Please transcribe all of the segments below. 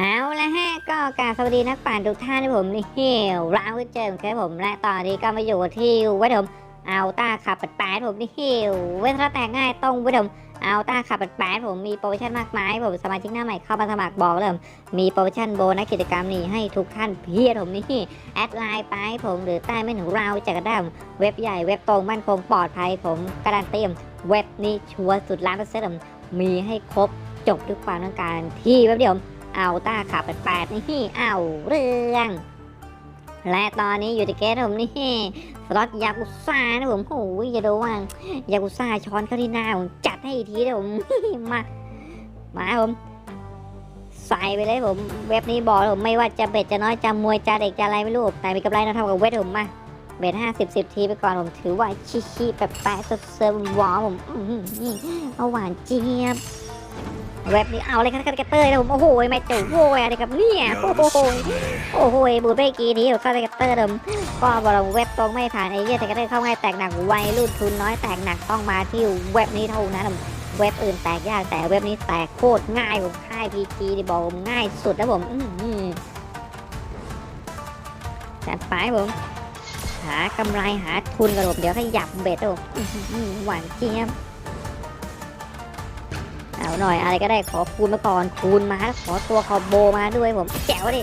เอาละฮะก็กาบสวัสดีนักปั่นทุกท่านที่ผมนี่เฮียวร้าวเจอครับผมและตอนนี้ก็มาอยู่ที่เวทผมเอาต้าขับปัดแปดผมนี่เฮียวเวทถ้าแตกง่ายต้องเวทผมเอาต้าขับปัดแปดผมมีโปรโมชั่นมากมายผมสมาชิกหน้าใหม่เข้ามาสมัครบอกเลยผมมีโปรโมชั่นโบนัสกิจกรรมนี้ให้ทุกท่านเพียรผมนี่แอดไลน์ไปผมหรือใต้เมนูเราจะกระด้เว็บใหญ่เว็บตรงมั่นคงปลอดภัยผมการันตีเว็บนี้ชัวร์สุดล้านเปอร์เซ็นต์ผมมีให้ครบจบทุกความต้องการที่เว็บเดียว เอาต้าขับแปดนี่ เอาเรื่อง และตอนนี้อยู่ที่เกตผมนี่สล็อตยากุซ่านะผมโอ้ยอย่าดูว่ายากุซ่าช้อนเข้าที่หน้าผมจัดให้อีกทีนะผมมา มาผมใส่ไปเลยผมเว็บนี้บอกผมไม่ว่าจะเบ็ดจะน้อยจะมวยจะเด็กจะอะไรไม่รู้แต่มีกำไรนะเท่ากับเว็บผมมาเบ็ดห้าสิบสิบทีไปก่อนผมถือว่าชิชิๆแปะแปะๆเซิร์ฟวอผมอื้อหือเอาหวานเจี๊ยบ เว็บนี้เอาเลยครับกระเตอร์นะผมโอ้โหไม่จุโว้ยอะไรครับเนี่ยโอ้โหโอ้โหบูดไปกีนี้เข้ากระเตอร์เดิมก็บอกเราเว็บตรงไม่ผ่านไอ้เหี้ยแต่กระเตอร์เข้าง่ายแตกหนักวัยรุ่นทุนน้อยแตกหนักต้องมาที่เว็บนี้เท่านั้นผมเว็บอื่นแตกยากแต่เว็บนี้แตกโคตรง่ายผมค่ายพีจีที่บอกผมง่ายสุดแล้วผมอื้อหือจัดไปผมหากำไรหาทุนกระผมเดี๋ยวขยับเบ็ดนะผมอื้อหือหวานเจี๊ยบ เอาหน่อยอะไรก็ได้ขอคูณมาก่อนคูณมาขอตัวคอมโบมาด้วยผมแจ๋วดิ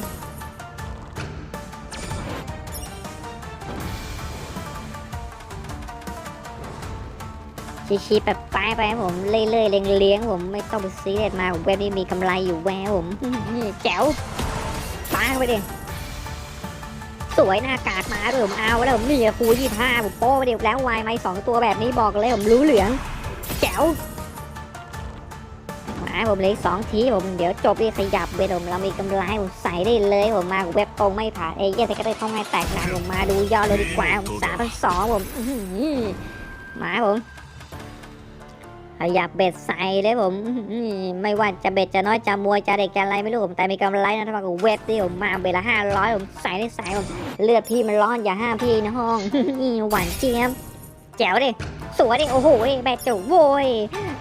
ชี้ๆแบบป้ายไปผมเลื่อยๆเลี้ยงๆผมไม่ต้องไปซีเรียสมาเว็บนี้มีกำไรอยู่แววผมแจ๋วป้าไปดิสวยหน้ากากมาด้วยผมเอาแล้วผมนี่ครูยี่ห้าผมโป้ไปเดียวแล้ววายไม้สองตัวแบบนี้บอกเลยผมรู้เหลืองแจ๋ว ผมเลยสองทีผมเดี๋ยวจบที่ขยับเวทผมเรามีกำไรผมใส่ได้เลยผมมาเว็บตรงไม่ผ่านเอเย่นแต่ก็ได้เข้ามาแตกหนักผมมาดูยอดเลยดีกว่าผมสามพันสองผมหมาผมขยับเบ็ดใส่เลยผมไม่ว่าจะเบ็ดจะน้อยจะมวยจะเด็กจะอะไรไม่รู้ผมแต่มีกำไรนะถ้ามากับเว็บที่ผมมาเบ็ดละห้าร้อยผมใส่ได้ใส่ผมเลือดพี่มันร้อนอย่าห้ามพี่นะห้องหวานเจี๊ยบ แจ๋วดิ สวยดิ โอ้โหแบดจุโว้ย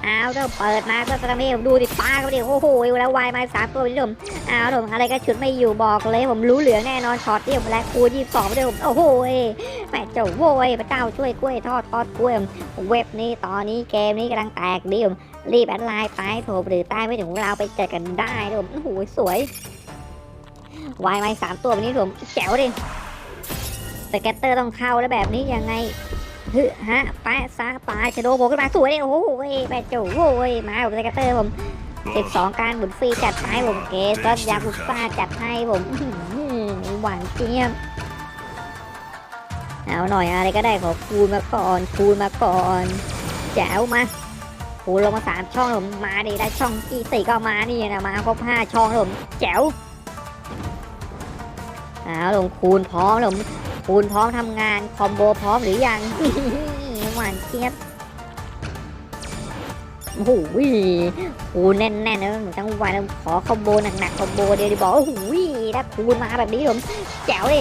เอาเดี๋ยวเปิดมาก็ตะเมดูดิป้าก็ดิ โอ้โหแล้ววายมาสามตัวพี่ผมเอาเดี๋ยวอะไรก็ชุดไม่อยู่บอกเลยผมรู้เหลือแน่นอนช็อตเดียวแลกคูยี่สองเดียวผมโอ้โหแม่เจ้าโว้ยพระเจ้าช่วยกล้วยทอดทอดกล้วยเว็บนี้ตอนนี้เกมนี้กำลังแตกดิผมรีบแอดไลน์ไปผมหรือใต้ไม่ถึงเราไปเจอกันได้ดิผมโอ้โหสวยวายมาสามตัวแบบนี้ผมแจ๋วดิสเก็ตเตอร์ต้องเข้าแล้วแบบนี้ยังไง ฮึฮะแปะซาปลาชโดโผล่ขึ้นมาสวยเลยโอ้โหแปะโจ้โว้ยมาผมสเกตเตอร์ผม12 การหมุนฟรีจัดให้ผมเกสก็ยากุซ่าจัดให้ผมอื้อหือหวานเจี๊ยบเอาหน่อยอะไรก็ได้ขอคูณมาก่อนคูณมาก่อนแจ๋วมาคูณลงมาสามช่องผมมาดิได้ช่องที่สี่ก็มานี่นะมาครบห้าช่องผมแจ๋วเอาลงคูณพร้อมผม คูณพร้อมทำงาน คอมโบพร้อมหรือยัง หวานเจี๊ยบโอ้โหคูแน่นๆนะเหมือนจังหวะนขอคอมโบหนักๆคอมโบเดียวดิบอกโอ้โหถ้าคูณมาแบบนี้ผมแจ๋วดิ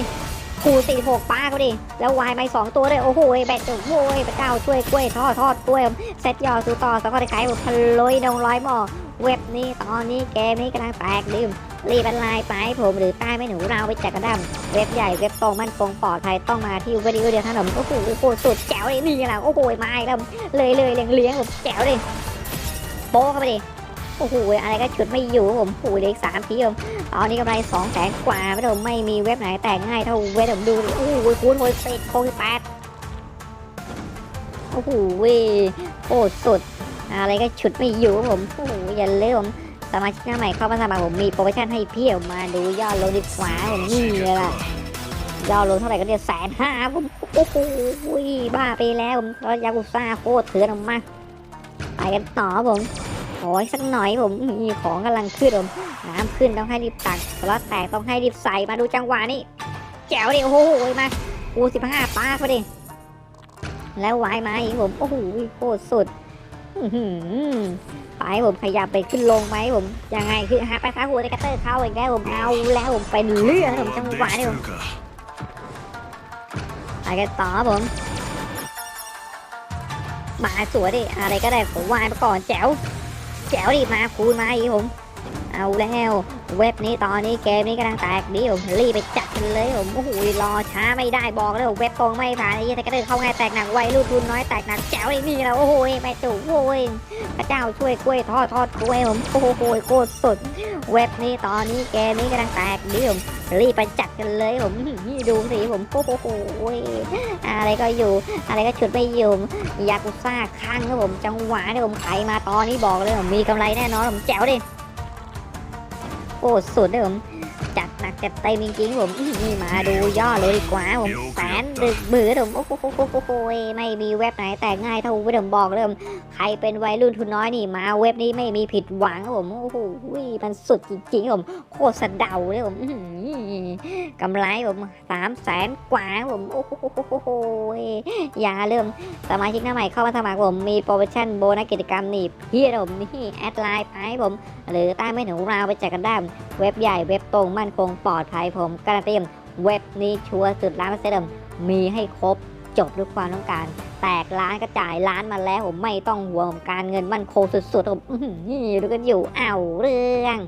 คูสี่หกป้าเขาดิ แล้ววายไปสองตัวเลยโอ้โหแบตจุโว้ยพระเจ้าช่วยกล้วยทอดทอดกล้วยเซตยอสู่ต่อสกอตไก่ผมพะโลยดงร้อยหม้อเว็บนี้ ตอนนี้เกมนี้กำลังแตกดิมรีบออนไลน์ไปให้ผมหรือใต้ไม่หนูเราไปจัดกระดัมเว็บใหญ่เว็บตรงมั่นคงปลอดภัยต้องมาที่ว็บเดียวเดียวท่านผมโอ้โหโอ้โหสุดแจ๋วเลยนี่แหละโอ้โหมาอีกแล้วเลยเลยเลี้ยงเลี้ยงผมแจ๋วเลยโป๊เข้าไปดิโอ้โหอะไรก็ฉุดไม่อยู่ผมโอ้โหเล็กสามทีผมตอนนี้กำไรสองแสนกว่าไม่ผมไม่มีเว็บไหนแต่ง่ายเท่าเว็บผมดูโอ้โหคูณโวยเป็ดโคตรแปดโอ้โหเว้ยโคตรสุด อะไรก็ฉุดไม่อยู่ผมโอ้โหอย่าเลยผม สมาชิกหน้าใหม่เข้ามาสมัครผมมีโปรโมชั่นให้เพียบมาดูยอดลงดีกว่าผมนี่เลยล่ะยอดลงเท่าไหร่ก็เนี่ยแสนห้าผมโอ้โหบ้าไปแล้วผมรถยากุซ่าโคตรเถื่อนออกไปกันต่อผมขออีกสักหน่อยผมมีของกำลังขึ้นผมน้ำขึ้นต้องให้รีบตักสล็อตแตกต้องให้รีบใส่มาดูจังหวะนี้แจ๋วดิโอ้โหมากูสิบห้าป้าพอดีแล้ววายมาอีกผมโอ้โหโคตรสุด อื้อหือไปผมขยับไปขึ้นลงไหมผมยังไงคือหาไปฟ้าหัวในกัตเตอร์เข้าอีกแล้วผมเอาแล้วผมเป็นเรื่องผมจังหวะนี่ผมไปกันต่อผมมาสวยดิอะไรก็ได้ผมวายมาก่อนแจ๋วแจ๋วดิมาคูณมาอีผม เอาแล้วเว็บนี้ตอนนี้เกมนี้กำลังแตกดีผมรีบไปจัดกันเลยผมโอ้โหรอช้าไม่ได้บอกเลยผมเว็บตรงไม่ผ่านไอ้เหี้ยแต่ก็เดินเข้าง่ายแตกหนักไวรุ่นทุนน้อยแตกหนักแจ๋วเลยนี่แล้วโอ้โหแม่จู่โอ้ยพระเจ้าช่วยกล้วยทอดทอดกล้วยผมโอ้โหโคตรสุด เว็บนี้ตอนนี้เกมนี้กำลังแตกดีผมรีบไปจัดกันเลยผมนี่ดูสิผมโอ้โหอะไรก็อยู่อะไรก็ฉุดไม่อยู่ยากุซ่าข้างครับผมจังหวะเนี่ยผมไขมาตอนนี้บอกเลยผมมีกำไรแน่นอนผมแจ๋วดิ โอ้สุดเลยผม จัดหนักจัดเต็มจริงๆผมนี่มาดูย่อเลยดีกว่าผมแสนดึกบือผมโอ้โหไม่มีเว็บไหนแตกง่ายเท่าเว็บผมบอกเลยผมใครเป็นวัยรุ่นทุนน้อยนี่มาเว็บนี้ไม่มีผิดหวังครับผมโอ้โหมันสุดจริงๆผมโคตรสะเดาเลยผมกำไรผมสามแสนกว่าผมโอ้โหอย่าเริ่มสมาชิกหน้าใหม่เข้ามาสมัครผมมีโปรโมชั่นโบนัสกิจกรรมนี่พี่ผมนี่แอดไลน์ไปผม หรือใต้ไม่ถึงราวไปแจกกันได้เว็บใหญ่เว็บตรงมั่นคงปลลอดภัยผมการันตีเว็บนี้ชัวร์สุดล้านเปอร์เซ็นต์มีให้ครบจบทุกความต้องการ แตกร้านก็จ่ายร้านมาแล้วผมไม่ต้องห่วงการเงินมั่นคงสุดๆผมนี่ดูกันอยู่เอาเรื่อง